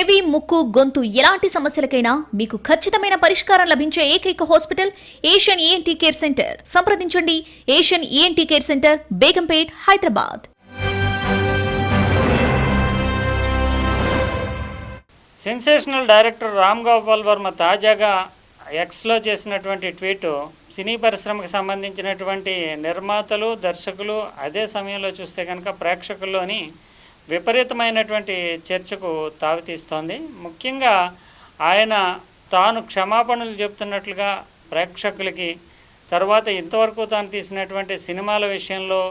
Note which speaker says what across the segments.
Speaker 1: చెవి ముక్కు గొంతు ఎలాంటి సమస్యలకైనా మీకు ఖచ్చితమైన పరిష్కారం లభించే ఏకైక hospital Asian ENT care centre. సంప్రదించండి. Asian ENT care centre Begumpet Hyderabad.
Speaker 2: Sensational director Ram Gopal Varma తాజాగా ఎక్స్లో చేసినటువంటి ట్వీట్ సినీ పరిశ్రమకు సంబంధించినటువంటి నిర్మాతలు దర్శకులు అదే సమయంలో చూస్తే కనుక ప్రేక్షకుల్లోని విపరీతమైనటువంటి చర్చకు తావితీస్తోంది. ముఖ్యంగా ఆయన తాను క్షమాపణలు చెప్తున్నట్లుగా ప్రేక్షకులకి తర్వాత ఇంతవరకు తాను తీసినటువంటి సినిమాల విషయంలో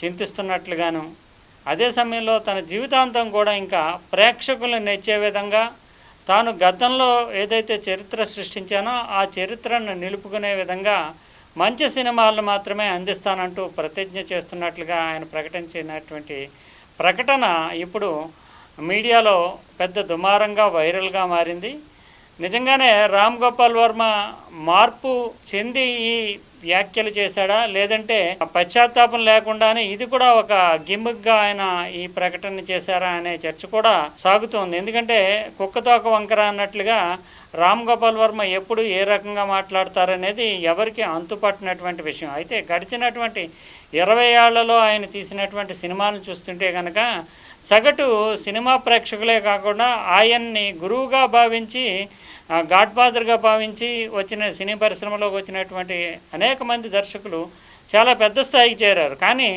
Speaker 2: చింతిస్తున్నట్లుగాను అదే సమయంలో తన జీవితాంతం కూడా ఇంకా ప్రేక్షకులను నెచ్చే విధంగా తాను గతంలో ఏదైతే చరిత్ర సృష్టించానో ఆ చరిత్రను నిలుపుకునే విధంగా మంచి సినిమాలను మాత్రమే అందిస్తానంటూ ప్రతిజ్ఞ చేస్తున్నట్లుగా ఆయన ప్రకటించినటువంటి ప్రకటన ఇప్పుడు మీడియాలో పెద్ద దుమారంగా వైరల్గా మారింది. నిజంగానే రామ్ గోపాల్ వర్మ మార్పు చెంది ఈ వ్యాఖ్యలు చేశాడా? లేదంటే పశ్చాత్తాపం లేకుండానే ఇది కూడా ఒక గిమ్మిక్గా ఆయన ఈ ప్రకటన చేశారా అనే చర్చ కూడా సాగుతోంది. ఎందుకంటే కుక్కతోక వంకర అన్నట్లుగా రామ్ గోపాల్ వర్మ ఎప్పుడు ఏ రకంగా మాట్లాడతారనేది ఎవరికి అంతుపట్టినటువంటి విషయం. అయితే గడిచినటువంటి ఇరవై ఏళ్ళలో ఆయన తీసినటువంటి సినిమాలను చూస్తుంటే కనుక సగటు సినిమా ప్రేక్షకులే కాకుండా ఆయన్ని గురువుగా భావించి ఆ, గాడ్ ఫాదర్గా భావించి వచ్చిన సినీ పరిశ్రమలోకి వచ్చినటువంటి అనేక మంది దర్శకులు చాలా పెద్ద స్థాయికి చేరారు. కానీ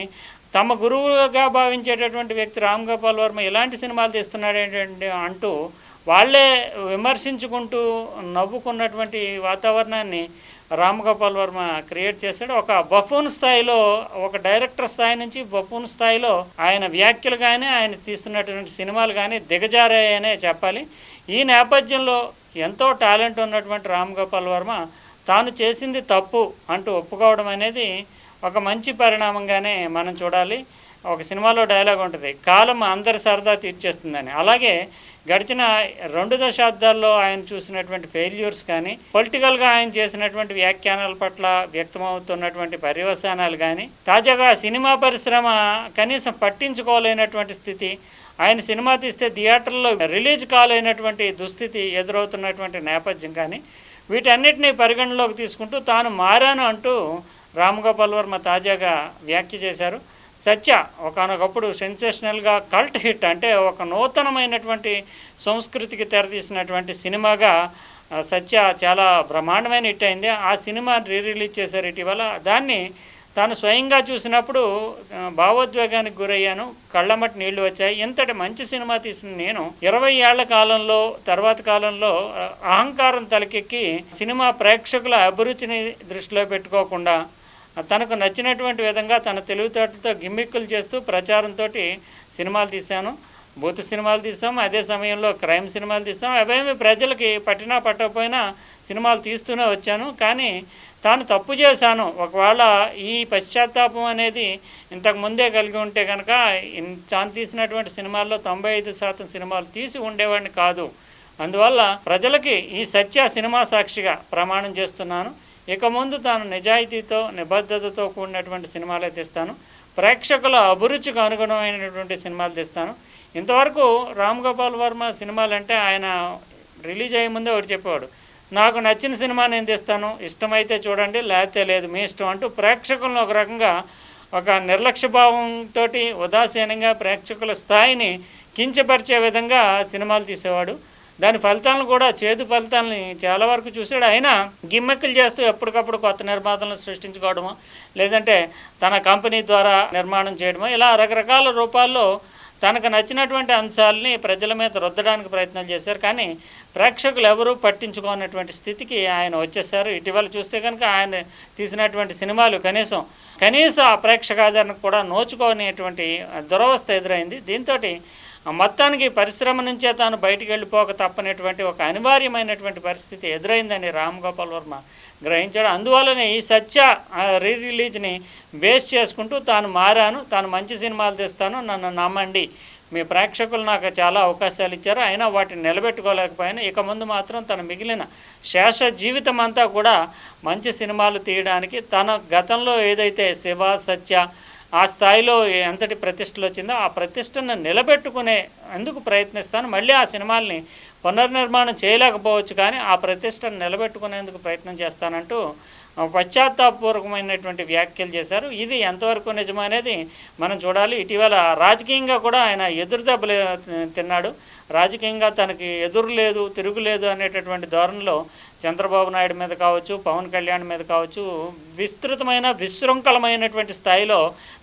Speaker 2: తమ గురువుగా భావించేటటువంటి వ్యక్తి రామ్ గోపాల్ వర్మ ఇలాంటి సినిమాలు తీస్తున్నాడు ఏంటంటే అంటూ వాళ్ళే విమర్శించుకుంటూ నవ్వుకున్నటువంటి వాతావరణాన్ని రామ్ గోపాల్ వర్మ క్రియేట్ చేశాడు. ఒక బఫూన్ స్థాయిలో ఒక డైరెక్టర్ స్థాయి నుంచి బఫూన్ స్థాయిలో ఆయన వ్యాఖ్యలు కానీ ఆయన తీస్తున్నటువంటి సినిమాలు కానీ దిగజారాయనే చెప్పాలి. ఈ నేపథ్యంలో ఎంతో టాలెంట్ ఉన్నటువంటి రామ్ గోపాల్ వర్మ తాను చేసింది తప్పు అంటూ ఒప్పుకోవడం అనేది ఒక మంచి పరిణామంగానే మనం చూడాలి. ఒక సినిమాలో డైలాగ్ ఉంటుంది కాలం అందరి సరదా తీర్చేస్తుందని. అలాగే గడిచిన రెండు దశాబ్దాల్లో ఆయన చూసినటువంటి ఫెయిల్యూర్స్ కానీ పొలిటికల్గా ఆయన చేసినటువంటి వ్యాఖ్యానాల పట్ల వ్యక్తమవుతున్నటువంటి పర్యవసానాలు కానీ తాజాగా సినిమా పరిశ్రమ కనీసం పట్టించుకోలేనటువంటి స్థితి ఆయన సినిమా తీస్తే థియేటర్లో రిలీజ్ కాలేనటువంటి దుస్థితి ఎదురవుతున్నటువంటి నేపథ్యం కానీ వీటన్నిటిని పరిగణలోకి తీసుకుంటూ తాను మారాను అంటూ రామ్ గోపాల్ వర్మ తాజాగా వ్యాఖ్య చేశారు. సత్య ఒకనొకప్పుడు సెన్సేషనల్గా కల్ట్ హిట్ అంటే ఒక నూతనమైనటువంటి సంస్కృతికి తెరదీసినటువంటి సినిమాగా సత్య చాలా బ్రహ్మాండమైన హిట్ అయింది. ఆ సినిమా రీ రిలీజ్ చేశారు ఇటీవల. దాన్ని తాను స్వయంగా చూసినప్పుడు భావోద్వేగానికి గురయ్యాను. కళ్ళమటి నీళ్ళు వచ్చాయి. ఇంతటి మంచి సినిమా తీసిన నేను ఇరవై ఏళ్ళ కాలంలో తర్వాత కాలంలో అహంకారం తలకెక్కి సినిమా ప్రేక్షకుల అభిరుచిని దృష్టిలో పెట్టుకోకుండా తనకు నచ్చినటువంటి విధంగా తన తెలివితేటలతో గిమ్మిక్కులు చేస్తూ ప్రచారంతో సినిమాలు తీశాను. బూత్ సినిమాలు తీసాం అదే సమయంలో క్రైమ్ సినిమాలు తీసాం అవేమి ప్రజలకి పట్టినా పట్టకపోయినా సినిమాలు తీస్తూనే వచ్చాను. కానీ తాను తప్పు చేశాను. ఒకవేళ ఈ పశ్చాత్తాపం అనేది ఇంతకు ముందే కలిగి ఉంటే కనుక తాను తీసినటువంటి సినిమాల్లో తొంభై ఐదు శాతం సినిమాలు తీసి ఉండేవాడిని కాదు. అందువల్ల ప్రజలకి ఈ సత్య సినిమా సాక్షిగా ప్రమాణం చేస్తున్నాను. ఇక ముందు తాను నిజాయితీతో నిబద్ధతతో కూడినటువంటి సినిమాలే తీస్తాను. ప్రేక్షకుల అభిరుచికి అనుగుణమైనటువంటి సినిమాలు తీస్తాను. ఇంతవరకు రామ్ గోపాల్ వర్మ సినిమాలంటే ఆయన రిలీజ్ అయ్యే ముందే ఒకటి చెప్పేవాడు. నాకు నచ్చిన సినిమా నేను తీస్తాను ఇష్టమైతే చూడండి లేకపోతే లేదు మీ ఇష్టం అంటూ ప్రేక్షకులను ఒక రకంగా ఒక నిర్లక్ష్య భావంతో ఉదాసీనంగా ప్రేక్షకుల స్థాయిని కించపరిచే విధంగా సినిమాలు తీసేవాడు. దాని ఫలితాలను కూడా చేదు ఫలితాలని చాలా వరకు చూశాడు. ఆయన గిమ్మెక్కులు చేస్తూ ఎప్పటికప్పుడు కొత్త నిర్మాతలను సృష్టించుకోవడమో లేదంటే తన కంపెనీ ద్వారా నిర్మాణం చేయడమో ఇలా రకరకాల రూపాల్లో తనకు నచ్చినటువంటి అంశాలని ప్రజల మీద రుద్దడానికి ప్రయత్నాలు చేశారు. కానీ ప్రేక్షకులు ఎవరూ పట్టించుకోనటువంటి స్థితికి ఆయన వచ్చేసారు. ఇటీవల చూస్తే కనుక ఆయన తీసినటువంటి సినిమాలు కనీసం కనీసం ఆ ప్రేక్షకాదరణకు కూడా నోచుకోనేటువంటి దురవస్థ ఎదురైంది. దీంతో మొత్తానికి పరిశ్రమ నుంచే తాను బయటికి వెళ్ళిపోక తప్పనటువంటి ఒక అనివార్యమైనటువంటి పరిస్థితి ఎదురైందని రామ్ గోపాల్ వర్మ గ్రహించాడు. అందువల్లనే ఈ సత్య ఆ, రీ రిలీజ్ని బేస్ చేసుకుంటూ తాను మారాను తాను మంచి సినిమాలు తీస్తాను నన్ను నమ్మండి. మీ ప్రేక్షకులు నాకు చాలా అవకాశాలు ఇచ్చారు. అయినా వాటిని నిలబెట్టుకోలేకపోయాను. ఇక ముందు మాత్రం తన మిగిలిన శేష జీవితం అంతా కూడా మంచి సినిమాలు తీయడానికి తన గతంలో ఏదైతే శివ సత్య ఆ స్థాయిలో ఎంతటి ప్రతిష్టలు వచ్చిందో ఆ ప్రతిష్టను నిలబెట్టుకునే ఎందుకు ప్రయత్నిస్తాను. మళ్ళీ ఆ సినిమాల్ని పునర్నిర్మాణం చేయలేకపోవచ్చు కానీ ఆ ప్రతిష్టను నిలబెట్టుకునేందుకు ప్రయత్నం చేస్తానంటూ పశ్చాత్తాపూర్వకమైనటువంటి వ్యాఖ్యలు చేశారు. ఇది ఎంతవరకు నిజమనేది మనం చూడాలి. ఇటీవల రాజకీయంగా కూడా ఆయన ఎదురు దెబ్బలు తిన్నాడు. రాజకీయంగా తనకి ఎదురు లేదు తిరుగులేదు అనేటటువంటి ధోరణిలో చంద్రబాబు నాయుడు మీద కావచ్చు పవన్ కళ్యాణ్ మీద కావచ్చు విస్తృతమైన విశృంఖలమైనటువంటి స్థాయిలో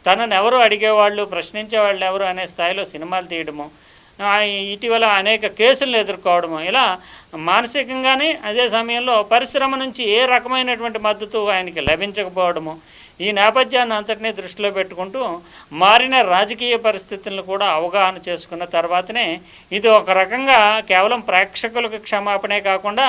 Speaker 2: తనను ఎవరు అడిగేవాళ్ళు ప్రశ్నించేవాళ్ళు ఎవరు అనే స్థాయిలో సినిమాలు తీయడము ఇటీవల అనేక కేసులను ఎదుర్కోవడము. ఇలా మానసికంగానే అదే సమయంలో పరిశ్రమ నుంచి ఏ రకమైనటువంటి మద్దతు ఆయనకి లభించకపోవడము. ఈ నేపథ్యాన్ని అంతటినీ దృష్టిలో పెట్టుకుంటూ మారిన రాజకీయ పరిస్థితులను కూడా అవగాహన చేసుకున్న తర్వాతనే ఇది ఒక రకంగా కేవలం ప్రేక్షకులకు క్షమాపణే కాకుండా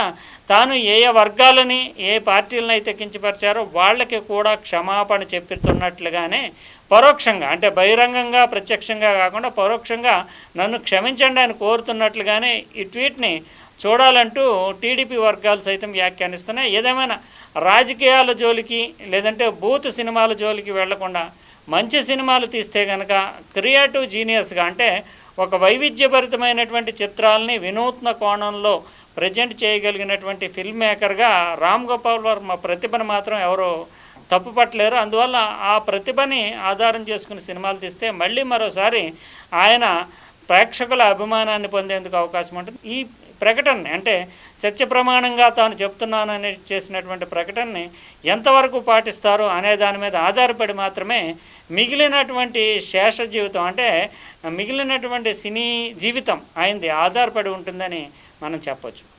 Speaker 2: తాను ఏ ఏ వర్గాలని ఏ పార్టీలను అయితే కించపరిచారో వాళ్ళకి కూడా క్షమాపణ చెప్తున్నట్లుగానే పరోక్షంగా అంటే బహిరంగంగా ప్రత్యక్షంగా కాకుండా పరోక్షంగా నన్ను క్షమించండి అని కోరుతున్నట్లుగానే ఈ ట్వీట్ని చూడాలంటూ టీడీపీ వర్గాలు సైతం వ్యాఖ్యానిస్తున్నాయి. ఏదేమైనా రాజకీయాల జోలికి లేదంటే బూత్ సినిమాల జోలికి వెళ్ళకుండా మంచి సినిమాలు తీస్తే కనుక క్రియేటివ్ జీనియస్గా అంటే ఒక వైవిధ్యభరితమైనటువంటి చిత్రాలని వినూత్న కోణంలో ప్రజెంట్ చేయగలిగినటువంటి ఫిల్మ్ మేకర్గా రామ్ గోపాల్ వర్మ ప్రతిభను మాత్రం ఎవరో తప్పుపట్టలేరు అందువల్ల ఆ ప్రతిభని ఆధారం చేసుకుని సినిమాలు తీస్తే మళ్ళీ మరోసారి ఆయన ప్రేక్షకుల అభిమానాన్ని పొందేందుకు అవకాశం ఉంటుంది. ఈ ప్రకటన అంటే సత్య ప్రమాణంగా తాను చెప్తున్నానని చేసినటువంటి ప్రకటనని ఎంతవరకు పాటిస్తారు అనే దాని మీద ఆధారపడి మాత్రమే మిగిలినటువంటి శేష జీవితం అంటే మిగిలినటువంటి సినీ జీవితం ఆయనది ఆధారపడి ఉంటుందని మనం చెప్పొచ్చు.